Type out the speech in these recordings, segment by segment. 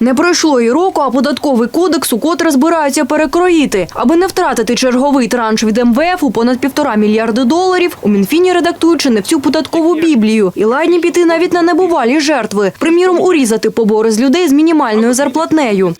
Не пройшло і року, а податковий кодекс укотре збираються перекроїти. Аби не втратити черговий транш від МВФ у понад півтора мільярди доларів, у Мінфіні редактують чи не всю податкову біблію. І ладні піти навіть на небувалі жертви. Приміром, урізати побори з людей з мінімальною зарплатнею.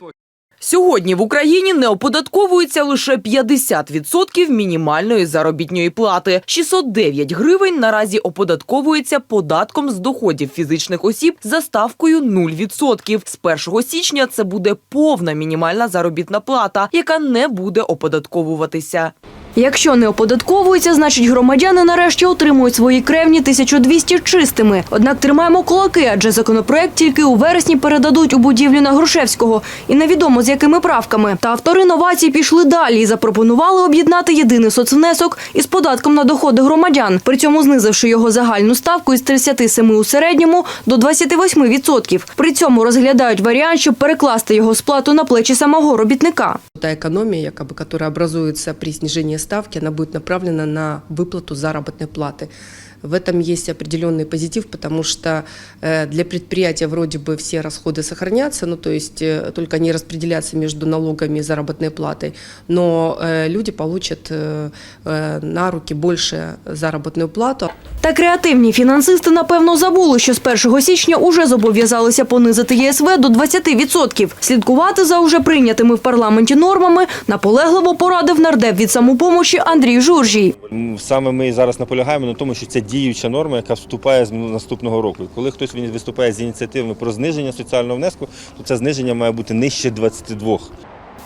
Сьогодні в Україні не оподатковується лише 50% мінімальної заробітної плати. 609 гривень наразі оподатковується податком з доходів фізичних осіб за ставкою 0%. З 1 січня це буде повна мінімальна заробітна плата, яка не буде оподатковуватися. Якщо не оподатковується, значить громадяни нарешті отримують свої кревні 1200 чистими. Однак тримаємо кулаки, адже законопроект тільки у вересні передадуть у будівлю на Грушевського. І невідомо з якими правками. Та автори новацій пішли далі і запропонували об'єднати єдиний соцвнесок із податком на доходи громадян, при цьому знизивши його загальну ставку із 37 у середньому до 28%. При цьому розглядають варіант, щоб перекласти його сплату на плечі самого робітника. Та экономия, якобы, которая образуется при снижении ставки, она будет направлена на выплату заработной платы. В этом есть определенный позитив, потому что э, для предприятия вроде бы все расходы сохранятся, ну то есть э, только они распределятся между налогами и заработной платой, но э, люди получат э, э, на руки больше заработную плату. Та креативні фінансисти, напевно, забули, що з 1 січня уже зобов'язалися понизити ЄСВ до 20%. Слідкувати за уже прийнятими в парламенті нормами наполегливо порадив нардеп від самопомочі Андрій Журжій. Саме ми зараз наполягаємо на тому, що це діюча норма, яка вступає з наступного року. Коли хтось виступає з ініціативами про зниження соціального внеску, то це зниження має бути нижче 22.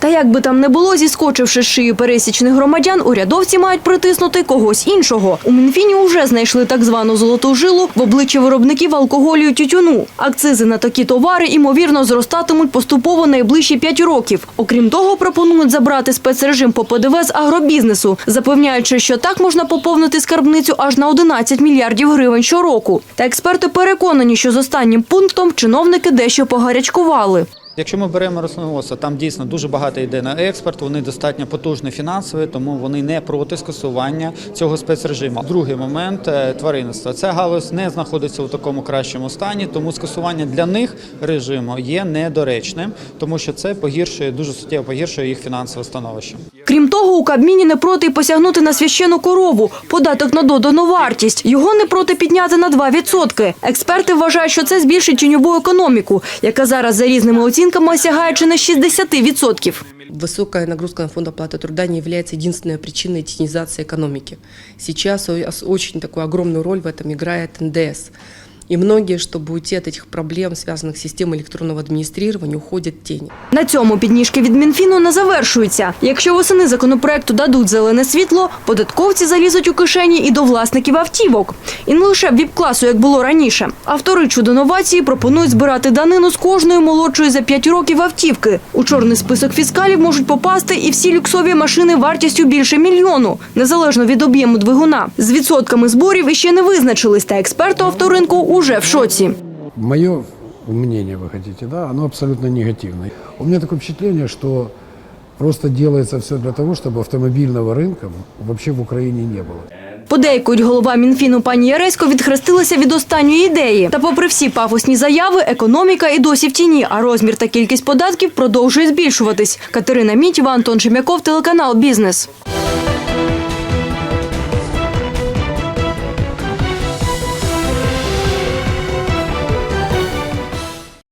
Та як би там не було, зіскочивши з шиї пересічних громадян, урядовці мають притиснути когось іншого. У Мінфіні вже знайшли так звану золоту жилу в обличчі виробників алкоголю і тютюну. Акцизи на такі товари, ймовірно, зростатимуть поступово найближчі 5 років. Окрім того, пропонують забрати спецрежим по ПДВ з агробізнесу, запевняючи, що так можна поповнити скарбницю аж на 11 мільярдів гривень щороку. Та експерти переконані, що з останнім пунктом чиновники дещо погарячкували. Якщо ми беремо рослиноводство, там дійсно дуже багато йде на експорт, вони достатньо потужні фінансові, тому вони не проти скасування цього спецрежиму. Другий момент е, тваринництво. Ця галузь не знаходиться у такому кращому стані, тому скасування для них режиму є недоречним, тому що це погіршує дуже суттєво погіршує їх фінансове становище. Крім того, у Кабміні не проти й посягнути на священну корову, податок на додану вартість. Його не проти підняти на 2%. Експерти вважають, що це збільшить тіньову економіку, яка зараз за різними оцінками сягає чи не 60%. Высокая нагрузка на фонд оплаты труда не является единственной причиной тенизации экономики. Сейчас о- очень такую огромную роль в этом играет НДС. И многие, чтобы уйти от этих проблем, связанных с системой электронного администрирования, уходят в тень. На цьому підніжки від Мінфіну не завершуються. Якщо восени законопроекту дадуть зелене світло, податковці залізуть у кишені і до власників автівок. І не лише віп-класу, як було раніше. Автори чудо новації пропонують збирати данину з кожної молодшої за 5 років автівки. У чорний список фіскалів можуть попасти і всі люксові машини вартістю більше мільйону, незалежно від об'єму двигуна. З відсотками зборів іще не визначились, та експерти авторинку уже в шоці. Мое мнение, вы хотите, да, оно абсолютно негативное. У меня такое впечатление, что просто делается все для того, чтобы автомобильного рынка вообще в Украине не было. Подейкують голова Мінфіну пані Яресько відхрестилася від останньої ідеї. Та попри всі пафосні заяви, економіка і досі в тіні, а розмір та кількість податків продовжує збільшуватись. Катерина Мітєва, Антон Шемяков, телеканал Бізнес.